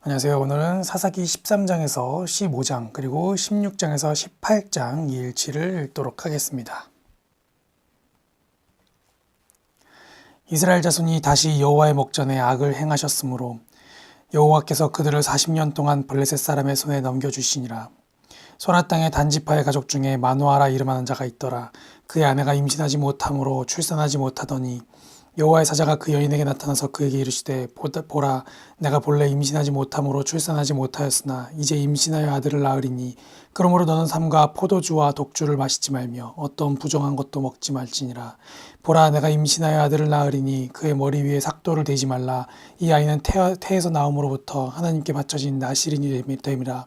안녕하세요. 오늘은 사사기 13장에서 15장 그리고 16장에서 18장 이 일치를 읽도록 하겠습니다. 이스라엘 자손이 다시 여호와의 목전에 악을 행하셨으므로 여호와께서 그들을 40년 동안 블레셋 사람의 손에 넘겨주시니라. 소나 땅의 단지파의 가족 중에 마누아라 이름하는 자가 있더라. 그의 아내가 임신하지 못함으로 출산하지 못하더니 여호와의 사자가 그 여인에게 나타나서 그에게 이르시되 보라 내가 본래 임신하지 못함으로 출산하지 못하였으나 이제 임신하여 아들을 낳으리니 그러므로 너는 삼가 포도주와 독주를 마시지 말며 어떤 부정한 것도 먹지 말지니라. 보라 내가 임신하여 아들을 낳으리니 그의 머리 위에 삭도를 대지 말라. 이 아이는 태, 태에서 나옴으로부터 하나님께 바쳐진 나시린이 됨이라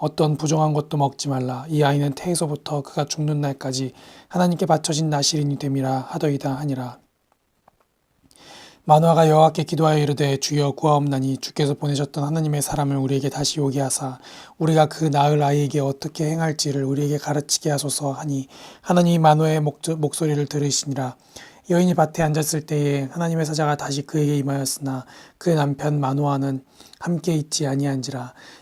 어떤 부정한 것도 먹지 말라. 이 아이는 태에서부터 그가 죽는 날까지 하나님께 바쳐진 나시린이 됨이라 하더이다 하니라. 만화가 여호와께 기도하여 이르되 주여 구하옵나니 주께서 보내셨던 하나님의 사람을 우리에게 다시 오게 하사 우리가 그 낳을 아이에게 어떻게 행할지를 우리에게 가르치게 하소서 하니 하나님이 만화의 목소리를 들으시니라 여인이 밭에 앉았을 때에 하나님의 사자가 다시 그에게 임하였으나 그의 남편 마노아는 함께 있지 아니한지라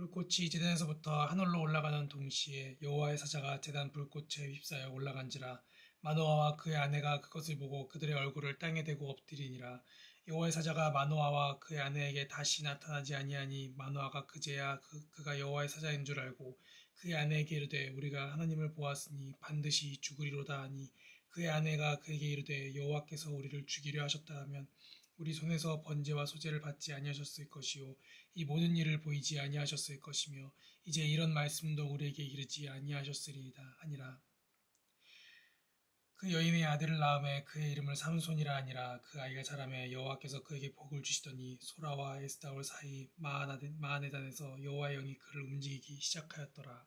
불꽃이 제단에서부터 하늘로 올라가는 동시에 여호와의 사자가 제단 불꽃에 휩싸여 올라간지라 마노아와 그의 아내가 그것을 보고 그들의 얼굴을 땅에 대고 엎드리니라. 여호와의 사자가 마노아와 그의 아내에게 다시 나타나지 아니하니 마노아가 그제야 그, 그가 여호와의 사자인 줄 알고 그의 아내에게 이르되 우리가 하나님을 보았으니 반드시 죽으리로다 하니 그의 아내가 그에게 이르되 여호와께서 우리를 죽이려 하셨다 하면 우리 손에서 번제와 소제를 받지 아니하셨을 것이요. 이 모든 일을 보이지 아니하셨을 것이며 이제 이런 말씀도 우리에게 이르지 아니하셨으리이다 하니라. 그 여인의 아들을 낳음에 그의 이름을 삼손이라 하니라. 그 아이가 자라매 여호와께서 그에게 복을 주시더니 소라와 에스다올 사이 마하네단에서 여호와의 영이 그를 움직이기 시작하였더라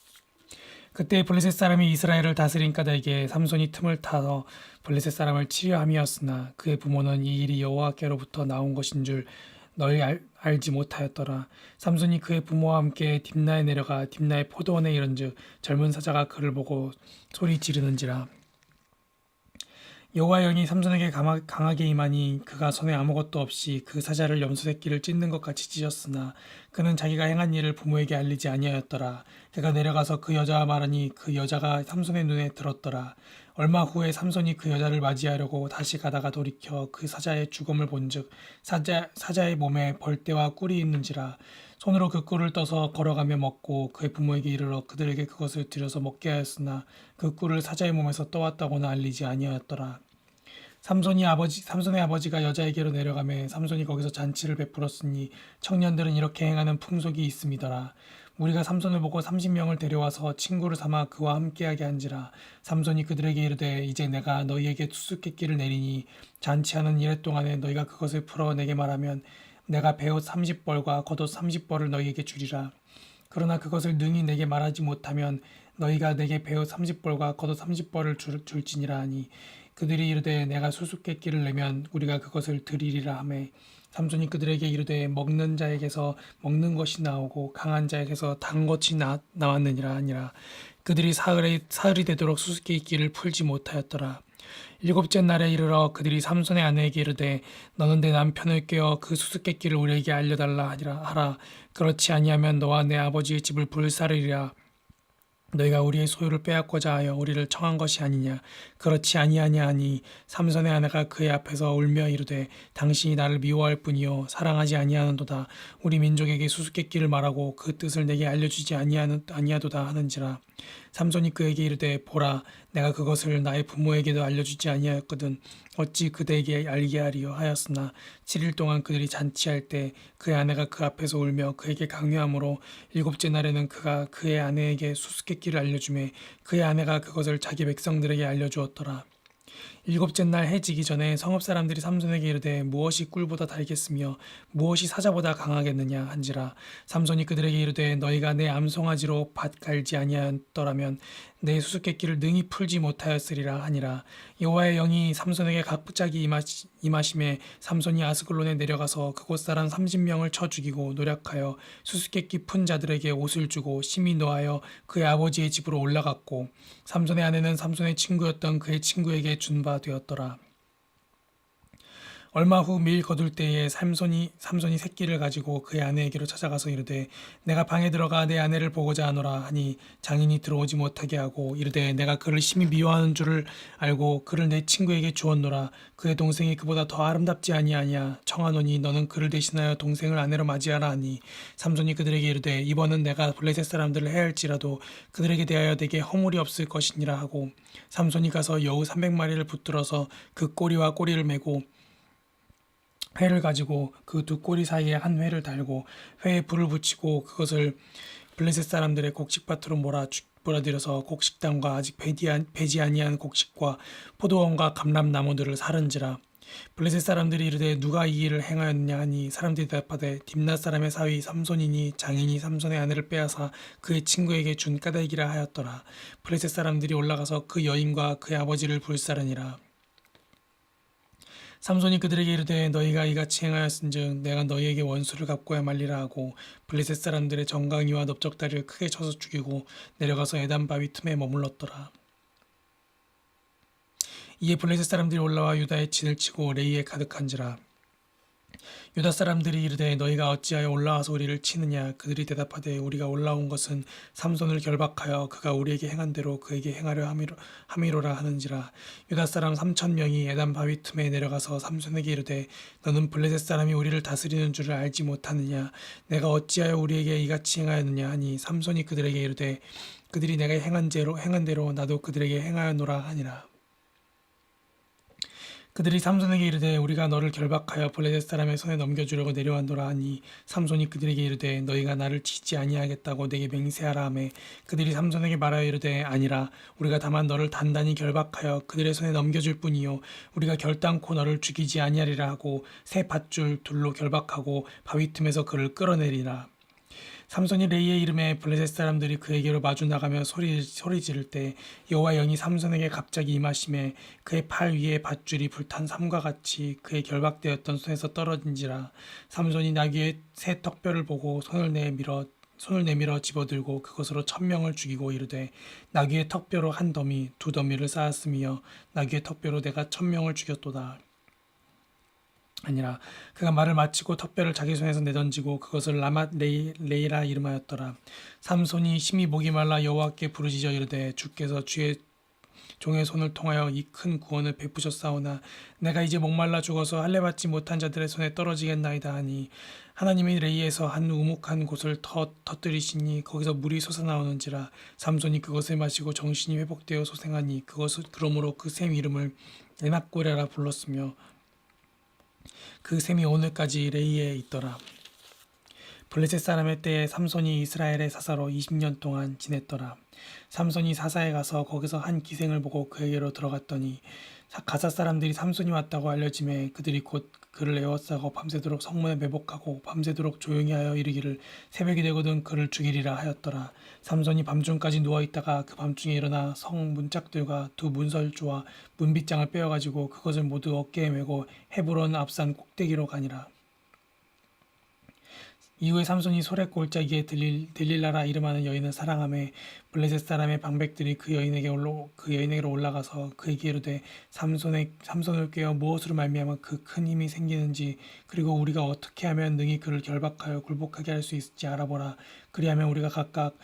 그때 블레셋 사람이 이스라엘을 다스린 까닭에 삼손이 틈을 타서 블레셋 사람을 치료함이었으나 그의 부모는 이 일이 여호와께로부터 나온 것인 줄 너희 알, 알지 못하였더라. 삼손이 그의 부모와 함께 딥나에 내려가 딥나의 포도원에 이른즉 젊은 사자가 그를 보고 소리 지르는지라. 여호와 영이 삼손에게 강하- 강하게 임하니 그가 손에 아무것도 없이 그 사자를 염소 새끼를 찢는 것 같이 찢었으나 그는 자기가 행한 일을 부모에게 알리지 아니하였더라. 그가 내려가서 그 여자와 말하니 그 여자가 삼손의 눈에 들었더라. 얼마 후에 삼손이 그 여자를 맞이하려고 다시 가다가 돌이켜 그 사자의 죽음을 본즉 사자 사자의 몸에 벌떼와 꿀이 있는지라 손으로 그 꿀을 떠서 걸어가며 먹고 그의 부모에게 이르러 그들에게 그것을 들여서 먹게 하였으나 그 꿀을 사자의 몸에서 떠왔다고는 알리지 아니하였더라. 삼손이 아버지 삼손의 아버지가 여자에게로 내려가매 삼손이 거기서 잔치를 베풀었으니 청년들은 이렇게 행하는 풍속이 있음이더라. 우리가 삼손을 보고 삼십 명을 데려와서 친구를 삼아 그와 함께하게 한지라 삼손이 그들에게 이르되 이제 내가 너희에게 수수께끼를 내리니 잔치하는 이래 동안에 너희가 그것을 풀어 내게 말하면 내가 배옷 삼십 벌과 겉옷 삼십 벌을 너희에게 주리라. 그러나 그것을 능히 내게 말하지 못하면 너희가 내게 배옷 삼십 벌과 겉옷 삼십 벌을 줄, 줄지니라 하니 그들이 이르되 내가 수수께끼를 내면 우리가 그것을 드리리라 하매. 삼손이 그들에게 이르되 먹는 자에게서 먹는 것이 나오고 강한 자에게서 단 것이 나, 나왔느니라 하니라. 그들이 사흘에 사흘이 되도록 수수께끼를 풀지 못하였더라 일곱째 날에 이르러 그들이 삼손의 아내에게 이르되 너는 내 남편을 꿰어 그 수수께끼를 우리에게 알려달라 하니라 하라. 그렇지 아니하면 너와 내 아버지의 집을 불사르리라. 너희가 우리의 소유를 빼앗고자 하여 우리를 청한 것이 아니냐. 그렇지 아니하냐 하니 삼손의 아내가 그의 앞에서 울며 이르되 당신이 나를 미워할 뿐이요. 사랑하지 아니하는도다. 우리 민족에게 수수께끼를 말하고 그 뜻을 내게 알려주지 아니하는 아니하도다 하는지라 삼손이 그에게 이르되 보라 내가 그것을 나의 부모에게도 알려주지 아니하였거든 어찌 그대에게 알게 하리요? 하였으나 7일 동안 그들이 잔치할 때 그의 아내가 그 앞에서 울며 그에게 강요함으로 일곱째 날에는 그가 그의 아내에게 수수께끼를 알려주매 그의 아내가 그것을 자기 백성들에게 알려주었더라 일곱째 날 해지기 전에 성읍 사람들이 삼손에게 이르되 무엇이 꿀보다 달겠으며 무엇이 사자보다 강하겠느냐 한지라. 삼손이 그들에게 이르되 너희가 내 암송아지로 밭 갈지 아니하였더라면 내 수수께끼를 능히 풀지 못하였으리라 하니라. 여호와의 영이 삼손에게 갑자기 임하시, 임하심에 삼손이 아스글론에 내려가서 그곳 사람 30명을 쳐 죽이고 노력하여 수수께끼 푼 자들에게 옷을 주고 심히 노하여 그의 아버지의 집으로 올라갔고 삼손의 아내는 삼손의 친구였던 그의 친구에게 준바 되었더라. 얼마 후 밀 거둘 때에 삼손이 삼손이 새끼를 가지고 그의 아내에게로 찾아가서 이르되 내가 방에 들어가 내 아내를 보고자 하노라 하니 장인이 들어오지 못하게 하고 이르되 내가 그를 심히 미워하는 줄을 알고 그를 내 친구에게 주었노라. 그의 동생이 그보다 더 아름답지 아니하냐. 청하노니 너는 그를 대신하여 동생을 아내로 맞이하라 하니. 삼손이 그들에게 이르되 이번은 내가 블레셋 사람들을 해할지라도 그들에게 대하여 내게 허물이 없을 것이니라 하고 삼손이 가서 여우 300마리를 붙들어서 그 꼬리와 꼬리를 메고 회를 가지고 그 두 꼬리 사이에 한 회를 달고 회에 불을 붙이고 그것을 블레셋 사람들의 곡식밭으로 몰아 주- 몰아들여서 곡식당과 아직 배지, 아니한 곡식과 포도원과 감람 나무들을 사른지라. 블레셋 사람들이 이르되 누가 이 일을 행하였느냐 하니 사람들이 대답하되 딥나 사람의 사위 삼손이니 장인이 삼손의 아내를 빼앗아 그의 친구에게 준 까닭이라 하였더라. 블레셋 사람들이 올라가서 그 여인과 그의 아버지를 불사르니라 삼손이 그들에게 이르되 너희가 이같이 행하였은즉 내가 너희에게 원수를 갚고야 말리라 하고 블레셋 사람들의 정강이와 넓적다리를 크게 쳐서 죽이고 내려가서 에단 바위 틈에 머물렀더라. 이에 블레셋 사람들이 올라와 유다의 진을 치고 레이에 가득한지라 유다 사람들이 이르되 너희가 어찌하여 올라와서 우리를 치느냐? 그들이 대답하되 우리가 올라온 것은 삼손을 결박하여 그가 우리에게 행한 대로 그에게 행하려 함이로, 함이로라 하는지라. 유다 사람 삼천 명이 에단 바위 틈에 내려가서 삼손에게 이르되 너는 블레셋 사람이 우리를 다스리는 줄을 알지 못하느냐? 내가 어찌하여 우리에게 이같이 행하였느냐? 하니 삼손이 그들에게 이르되 그들이 내가 행한 대로 행한 대로 나도 그들에게 행하였노라 하니라. 그들이 삼손에게 이르되 우리가 너를 결박하여 블레셋 사람의 손에 넘겨주려고 내려왔노라 하니 삼손이 그들에게 이르되 너희가 나를 치지 아니하겠다고 내게 맹세하라 하매 그들이 삼손에게 말하여 이르되 아니라 우리가 다만 너를 단단히 결박하여 그들의 손에 넘겨줄 뿐이요 우리가 결단코 너를 죽이지 아니하리라 하고 새 밧줄 둘로 결박하고 바위 틈에서 그를 끌어내리라 삼손이 레이의 이름에 블레셋 사람들이 그에게로 마주 나가며 소리 소리 지를 때 여호와 영이 삼손에게 갑자기 임하심에 그의 팔 위에 밧줄이 불탄 삼과 같이 그의 결박되었던 손에서 떨어진지라 삼손이 나귀의 새 턱뼈를 보고 손을 내밀어 손을 내밀어 집어들고 그것으로 천명을 죽이고 이르되 나귀의 턱뼈로 한 더미 두 더미를 쌓았으며 나귀의 턱뼈로 내가 천명을 죽였도다. 아니라 그가 말을 마치고 턱뼈를 자기 손에서 내던지고 그것을 라맛 레이, 레이라 이름하였더라. 삼손이 심히 목이 말라 여호와께 부르짖어 이르되 주께서 주의 종의 손을 통하여 이 큰 구원을 베푸셨사오나 내가 이제 목말라 죽어서 할례 받지 못한 자들의 손에 떨어지겠나이다 하니 하나님이 레이에서 한 우묵한 곳을 터, 터뜨리시니 거기서 물이 솟아나오는지라 삼손이 그것을 마시고 정신이 회복되어 소생하니 그것을 그러므로 그 샘 이름을 에낙고레라 불렀으며 그 셈이 오늘까지 레이에 있더라. 블레셋 사람의 때에 삼손이 이스라엘의 사사로 20년 동안 지냈더라. 삼손이 사사에 가서 거기서 한 기생을 보고 그에게로 들어갔더니 사- 가사 사람들이 삼손이 왔다고 알려짐에 그들이 곧 그를 에워싸고 밤새도록 성문에 매복하고 밤새도록 조용히 하여 이르기를 새벽이 되거든 그를 죽이리라 하였더라. 삼손이 밤중까지 누워 있다가 그 밤중에 일어나 성 문짝들과 두 문설주와 문빗장을 빼어가지고 그것을 모두 어깨에 메고 헤브론 앞산 꼭대기로 가니라. 이후에 삼손이 소래 골짜기에 들릴, 들릴라라 이름하는 여인을 사랑함에 블레셋 사람의 방백들이 그 여인에게 올라 그 여인에게로 올라가서 그에게 이르되 삼손의 삼손을 꿰어 무엇으로 말미암아 그 큰 힘이 생기는지 그리고 우리가 어떻게 하면 능히 그를 결박하여 굴복하게 할 수 있을지 알아보라. 그리하면 우리가 각각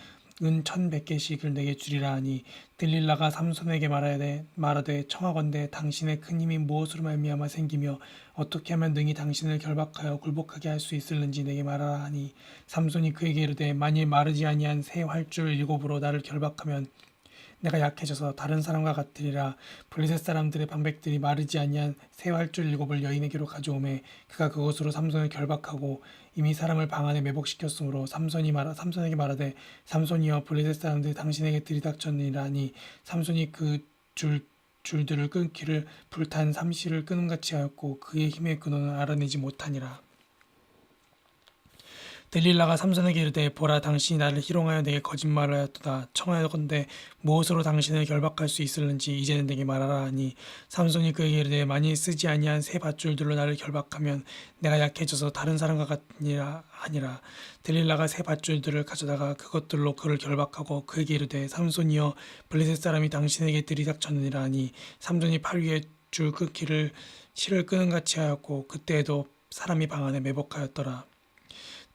은 천백 개씩을 내게 주리라 하니 들릴라가 삼손에게 말하되 말하되 청하건대 당신의 큰 힘이 무엇으로 말미암아 생기며 어떻게 하면 능히 당신을 결박하여 굴복하게 할 수 있을는지 내게 말하라 하니 삼손이 그에게 이르되 만일 마르지 아니한 새 활줄 일곱으로 나를 결박하면 내가 약해져서 다른 사람과 같으리라. 블레셋 사람들의 방백들이 마르지 아니한 새 활줄 일곱을 여인에게로 가져오매 그가 그것으로 삼손을 결박하고 이미 사람을 방 안에 매복시켰으므로 삼손이 말하 삼손에게 말하되 삼손이여 블레셋 사람들이 당신에게 들이닥쳤느니라 하니. 삼손이 그 줄 줄들을 끊기를 불탄 삼시를 끊음같이 하였고 그의 힘의 근원을 알아내지 못하니라 델릴라가 삼손에게 이르되 보라 당신이 나를 희롱하여 내게 거짓말을 하였도다. 청하여건대 무엇으로 당신을 결박할 수 있을는지 이제는 내게 말하라 하니 삼손이 그에게 이르되 만일 쓰지 아니한 새 밧줄들로 나를 결박하면 내가 약해져서 다른 사람과 같으니라 하니라. 델릴라가 새 밧줄들을 가져다가 그것들로 그를 결박하고 그에게 이르되 삼손이여 블레셋 사람이 당신에게 들이닥쳤느니라 하니 삼손이 팔 위에 줄 끊기를 실을 끄는 같이 하였고 그때에도 사람이 방 안에 매복하였더라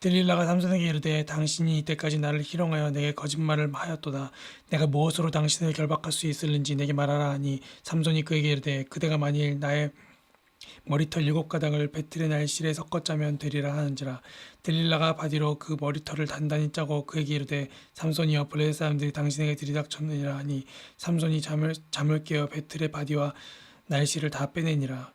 델릴라가 삼손에게 이르되 당신이 이때까지 나를 희롱하여 내게 거짓말을 하였도다. 내가 무엇으로 당신을 결박할 수 있을는지 내게 말하라 하니 삼손이 그에게 이르되 그대가 만일 나의 머리털 일곱 가닥을 배틀의 날실에 섞어 짜면 되리라 하는지라 델릴라가 바디로 그 머리털을 단단히 짜고 그에게 이르되 삼손이여 블레셋 사람들이 당신에게 들이닥쳤느니라 하니 삼손이 잠을 잠을 깨어 배틀의 바디와 날실을 다 빼내니라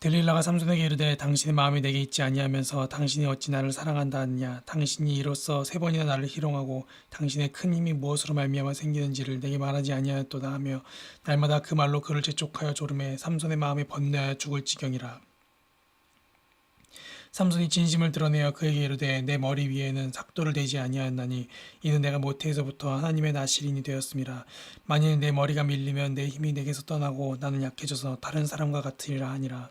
델릴라가 삼손에게 이르되 당신의 마음이 내게 있지 아니하면서 당신이 어찌 나를 사랑한다 하느냐? 당신이 이로써 세 번이나 나를 희롱하고 당신의 큰 힘이 무엇으로 말미암아 생기는지를 내게 말하지 아니하였도다 하며 날마다 그 말로 그를 재촉하여 조름해 삼손의 마음이 번뇌하여 죽을 지경이라. 삼손이 진심을 드러내어 그에게 이르되 내 머리 위에는 삭도를 대지 아니하였나니 이는 내가 모태에서부터 하나님의 나시린이 되었음이라 만일 내 머리가 밀리면 내 힘이 내게서 떠나고 나는 약해져서 다른 사람과 같으리라 하니라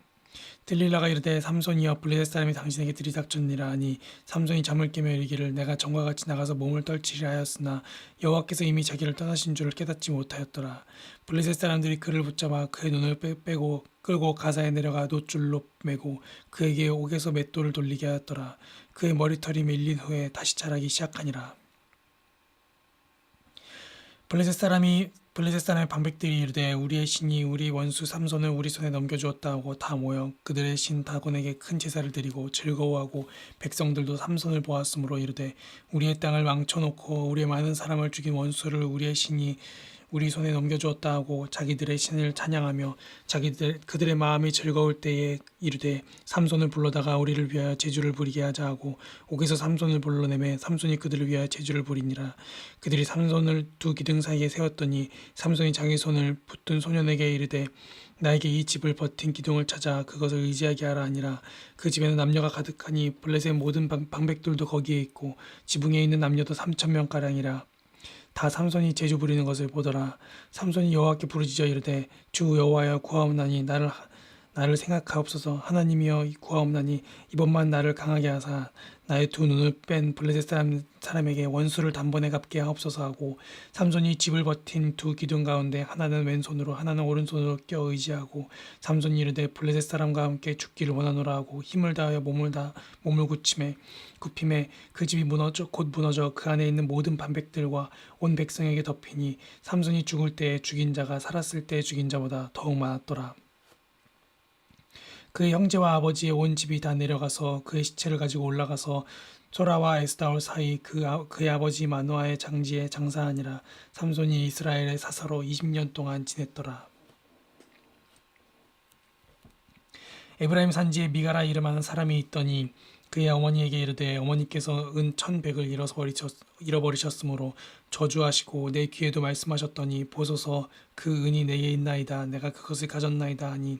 들릴라가 이르되 삼손이여 블레셋 사람이 당신에게 들이닥쳤니라 하니 삼손이 잠을 깨며 이르기를 내가 전과 같이 나가서 몸을 떨치려 하였으나 여호와께서 이미 자기를 떠나신 줄을 깨닫지 못하였더라. 블레셋 사람들이 그를 붙잡아 그의 눈을 빼, 빼고 끌고 가사에 내려가 노줄로 매고 그에게 옥에서 맷돌을 돌리게 하였더라. 그의 머리털이 밀린 후에 다시 자라기 시작하니라. 블레셋 사람이 블레셋 사람의 방백들이 이르되 우리의 신이 우리 원수 삼손을 우리 손에 넘겨주었다 하고 다 모여 그들의 신 다곤에게 큰 제사를 드리고 즐거워하고 백성들도 삼손을 보았으므로 이르되 우리의 땅을 망쳐놓고 우리의 많은 사람을 죽인 원수를 우리의 신이 우리 손에 넘겨주었다 하고 자기들의 신을 찬양하며 자기들 그들의 마음이 즐거울 때에 이르되 삼손을 불러다가 우리를 위하여 제주를 부리게 하자 하고 옥에서 삼손을 불러내매 삼손이 그들을 위하여 제주를 부리니라. 그들이 삼손을 두 기둥 사이에 세웠더니 삼손이 자기 손을 붙든 소년에게 이르되 나에게 이 집을 버틴 기둥을 찾아 그것을 의지하게 하라 하니라. 그 집에는 남녀가 가득하니 블레셋 모든 방, 방백들도 거기에 있고 지붕에 있는 남녀도 삼천 명 가량이라 다 삼손이 제주 부리는 것을 보더라. 삼손이 여호와께 부르짖어 이르되 주 여호와여 구하옵나니 나를 하- 나를 생각하옵소서 하나님이여 구하옵나니 이번만 나를 강하게 하사 나의 두 눈을 뺀 블레셋 사람, 사람에게 원수를 단번에 갚게 하옵소서 하고 삼손이 집을 버틴 두 기둥 가운데 하나는 왼손으로 하나는 오른손으로 껴 의지하고 삼손이 이르되 블레셋 사람과 함께 죽기를 원하노라 하고 힘을 다하여 몸을 다 몸을 굳힘에 굽힘에 그 집이 무너져 곧 무너져 그 안에 있는 모든 반백들과 온 백성에게 덮이니 삼손이 죽을 때에 죽인 자가 살았을 때에 죽인 자보다 더욱 많았더라. 그의 형제와 아버지의 온 집이 다 내려가서 그의 시체를 가지고 올라가서 소라와 에스다올 사이 그 아, 그의 아버지 마노아의 장지에 장사하니라 삼손이 이스라엘의 사사로 20년 동안 지냈더라. 에브라임 산지에 미가라 이름하는 사람이 있더니 그의 어머니에게 이르되 어머니께서 은 천백을 잃어버리셨, 잃어버리셨으므로 저주하시고 내 귀에도 말씀하셨더니 보소서 그 은이 내게 있나이다 내가 그것을 가졌나이다 하니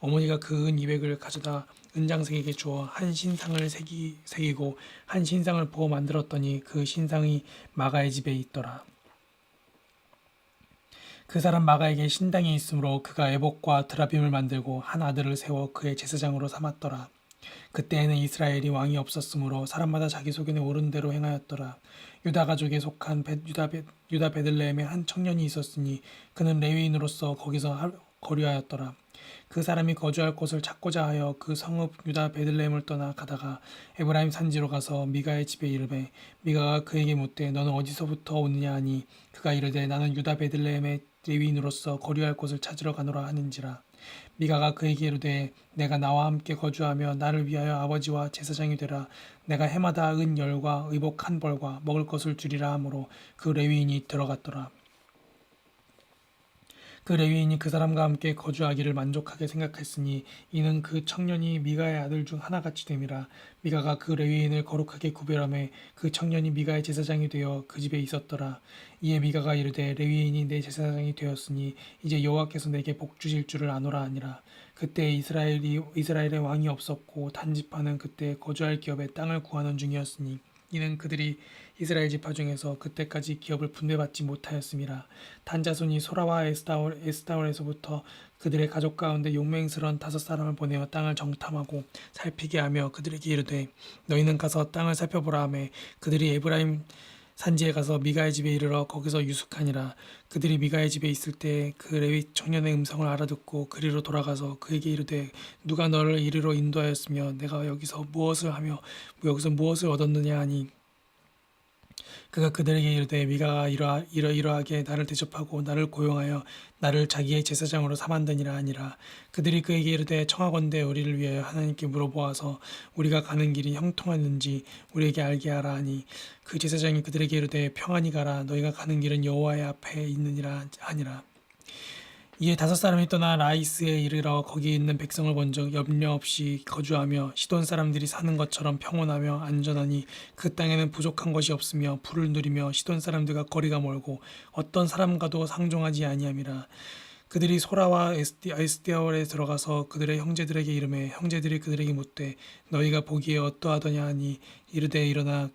어- 어머니가 그 은 200을 가져다 은장색에게 주어 한 신상을 새기, 새기고 한 신상을 부어 만들었더니 그 신상이 마가의 집에 있더라. 그 사람 마가에게 신당이 있으므로 그가 에복과 드라빔을 만들고 한 아들을 세워 그의 제사장으로 삼았더라. 그때에는 이스라엘이 왕이 없었으므로 사람마다 자기 소견에 오른 대로 행하였더라. 유다 가족에 속한 베, 유다, 베, 유다 베들레헴에 한 청년이 있었으니 그는 레위인으로서 거기서 하- 거류하였더라. 그 사람이 거주할 곳을 찾고자 하여 그 성읍 유다 베들레헴을 떠나 가다가 에브라임 산지로 가서 미가의 집에 이르매 미가가 그에게 묻되 너는 어디서부터 오느냐? 하니 그가 이르되 나는 유다 베들레헴의 레위인으로서 거류할 곳을 찾으러 가노라 하는지라. 미가가 그에게 이르되 내가 나와 함께 거주하며 나를 위하여 아버지와 제사장이 되라. 내가 해마다 은 열과 의복 한 벌과 먹을 것을 주리라 하므로 그 레위인이 들어갔더라 그 레위인이 그 사람과 함께 거주하기를 만족하게 생각했으니 이는 그 청년이 미가의 아들 중 하나같이 됨이라. 미가가 그 레위인을 거룩하게 구별함에 그 청년이 미가의 제사장이 되어 그 집에 있었더라. 이에 미가가 이르되 레위인이 내 제사장이 되었으니 이제 여호와께서 내게 복 주실 줄을 아노라 하니라. 그때 이스라엘이 이스라엘의 왕이 없었고 단지파는 그때 거주할 기업에 땅을 구하는 중이었으니 이는 그들이 이스라엘 지파 중에서 그때까지 기업을 분배받지 못하였음이라 단자손이 소라와 에스다올, 에스다올에서부터 그들의 가족 가운데 용맹스러운 다섯 사람을 보내어 땅을 정탐하고 살피게 하며 그들에게 이르되 너희는 가서 땅을 살펴보라 하매 그들이 에브라임 산지에 가서 미가의 집에 이르러 거기서 유숙하니라. 그들이 미가의 집에 있을 때 그 레위 청년의 음성을 알아듣고 그리로 돌아가서 그에게 이르되 누가 너를 이리로 인도하였으며 내가 여기서 무엇을 하며 여기서 무엇을 얻었느냐 하니 그가 그들에게 이르되 미가가 이러 이러 이러하게 나를 대접하고 나를 고용하여 나를 자기의 제사장으로 삼았느니라 하니라. 그들이 그에게 이르되 청하건대 우리를 위하여 하나님께 물어보아서 우리가 가는 길이 형통하는지 우리에게 알게 하라 하니 그 제사장이 그들에게 이르되 평안히 가라. 너희가 가는 길은 여호와의 앞에 있느니라 하니라 이에 다섯 사람이 떠나 라이스에 이르러 거기 있는 백성을 본즉 염려 없이 거주하며 시돈 사람들이 사는 것처럼 평온하며 안전하니 그 땅에는 부족한 것이 없으며 불을 누리며 시돈 사람들과 거리가 멀고 어떤 사람과도 상종하지 아니함이라. 그들이 소라와 에스티, 에스티아월에 들어가서 그들의 형제들에게 이름해 형제들이 그들에게 묻되 너희가 보기에 어떠하더냐 하니 이르되 일어나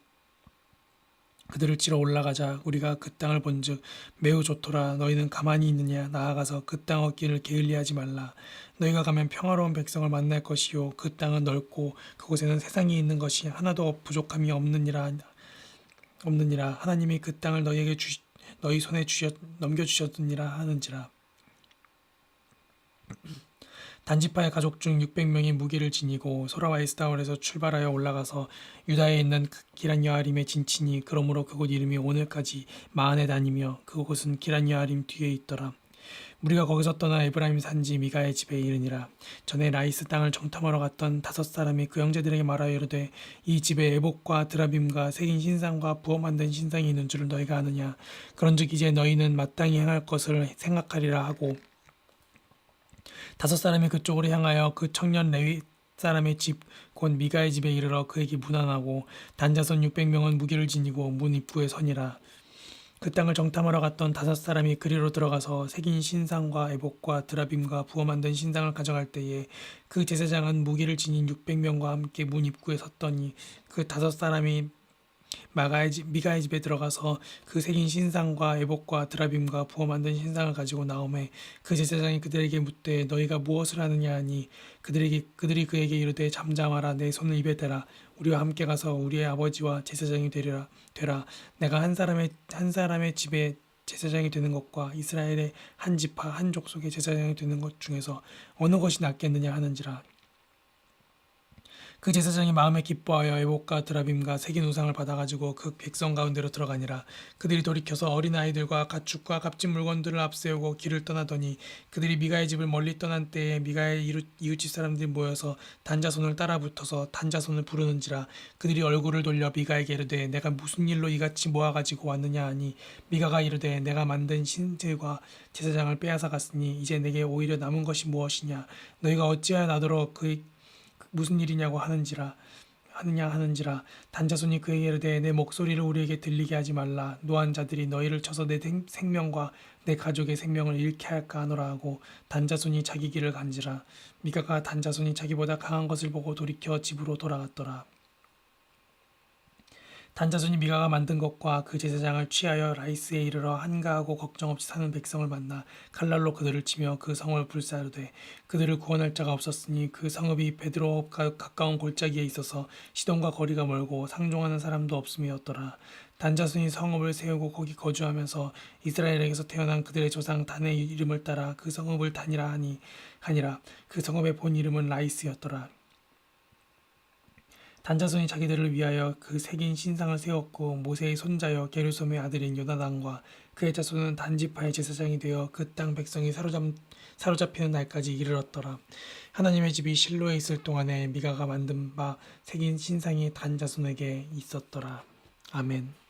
그들을 치러 올라가자. 우리가 그 땅을 본즉 매우 좋더라. 너희는 가만히 있느냐? 나아가서 그 땅 얻기를 게을리하지 말라. 너희가 가면 평화로운 백성을 만날 것이요. 그 땅은 넓고 그곳에는 세상이 있는 것이 하나도 부족함이 없느니라. 없느니라. 하나님이 그 땅을 너희에게 주시 너희 손에 주셨 넘겨 주셨느니라 하는지라 단지파의 가족 중 600명이 무기를 지니고 소라와 에스타올에서 출발하여 올라가서 유다에 있는 기란 여아림에 진치니 그러므로 그곳 이름이 오늘까지 마흔에 다니며 그곳은 기란 여아림 뒤에 있더라. 우리가 거기서 떠나 에브라임 산지 미가의 집에 이르니라. 전에 라이스 땅을 정탐하러 갔던 다섯 사람이 그 형제들에게 말하여 이르되 이 집에 에복과 드라빔과 새긴 신상과 부어 만든 신상이 있는 줄을 너희가 아느냐. 그런즉 이제 너희는 마땅히 행할 것을 생각하리라 하고 다섯 사람이 그쪽으로 향하여 그 청년 레위 사람의 집 곧 미가의 집에 이르러 그에게 문안하고 단자손 600명은 무기를 지니고 문 입구에 서니라. 그 땅을 정탐하러 갔던 다섯 사람이 그리로 들어가서 새긴 신상과 애복과 드라빔과 부어 만든 신상을 가져갈 때에 그 제사장은 무기를 지닌 600명과 함께 문 입구에 섰더니 그 다섯 사람이 마가의 집, 미가의 집에 들어가서 그 새긴 신상과 애복과 드라빔과 부어 만든 신상을 가지고 나오매 그 제사장이 그들에게 묻되 너희가 무엇을 하느냐 하니 그들에게 그들이 그에게 이르되 잠잠하라 내 손을 입에 대라. 우리와 함께 가서 우리의 아버지와 제사장이 되리라 되라. 내가 한 사람의 한 사람의 집에 제사장이 되는 것과 이스라엘의 한 지파 한 족속의 제사장이 되는 것 중에서 어느 것이 낫겠느냐 하는지라 그 제사장이 마음에 기뻐하여 에복과 드라빔과 새긴 우상을 받아가지고 그 백성 가운데로 들어가니라. 그들이 돌이켜서 어린 아이들과 가축과 값진 물건들을 앞세우고 길을 떠나더니 그들이 미가의 집을 멀리 떠난 때에 미가의 이웃, 이웃집 사람들이 모여서 단자손을 따라 붙어서 단자손을 부르는지라. 그들이 얼굴을 돌려 미가에게 이르되 내가 무슨 일로 이같이 모아가지고 왔느냐 하니 미가가 이르되 내가 만든 신들과 제사장을 빼앗아 갔으니 이제 내게 오히려 남은 것이 무엇이냐? 너희가 어찌하여 나더러 그 무슨 일이냐고 하는지라 하느냐 하는지라 단자손이 그에게 이르되 내 목소리를 우리에게 들리게 하지 말라. 노한 자들이 너희를 쳐서 내 생- 생명과 내 가족의 생명을 잃게 할까 하노라 하고 단자손이 자기 길을 간지라. 미가가 단자손이 자기보다 강한 것을 보고 돌이켜 집으로 돌아갔더라 단자손이 미가가 만든 것과 그 제사장을 취하여 라이스에 이르러 한가하고 걱정 없이 사는 백성을 만나 칼날로 그들을 치며 그 성을 불사르되 그들을 구원할 자가 없었으니 그 성읍이 베드로 가- 가까운 골짜기에 있어서 시돈과 거리가 멀고 상종하는 사람도 없음이었더라. 단자손이 성읍을 세우고 거기 거주하면서 이스라엘에게서 태어난 그들의 조상 단의 이름을 따라 그 성읍을 단이라 하니 하니라 그 성읍의 본 이름은 라이스였더라. 단자손이 자기들을 위하여 그 새긴 신상을 세웠고 모세의 손자여 게르솜의 아들인 요나단과 그의 자손은 단지파의 제사장이 되어 그 땅 백성이 사로잡, 사로잡히는 날까지 이르렀더라. 하나님의 집이 실로에 있을 동안에 미가가 만든 바 새긴 신상이 단자손에게 있었더라. 아멘.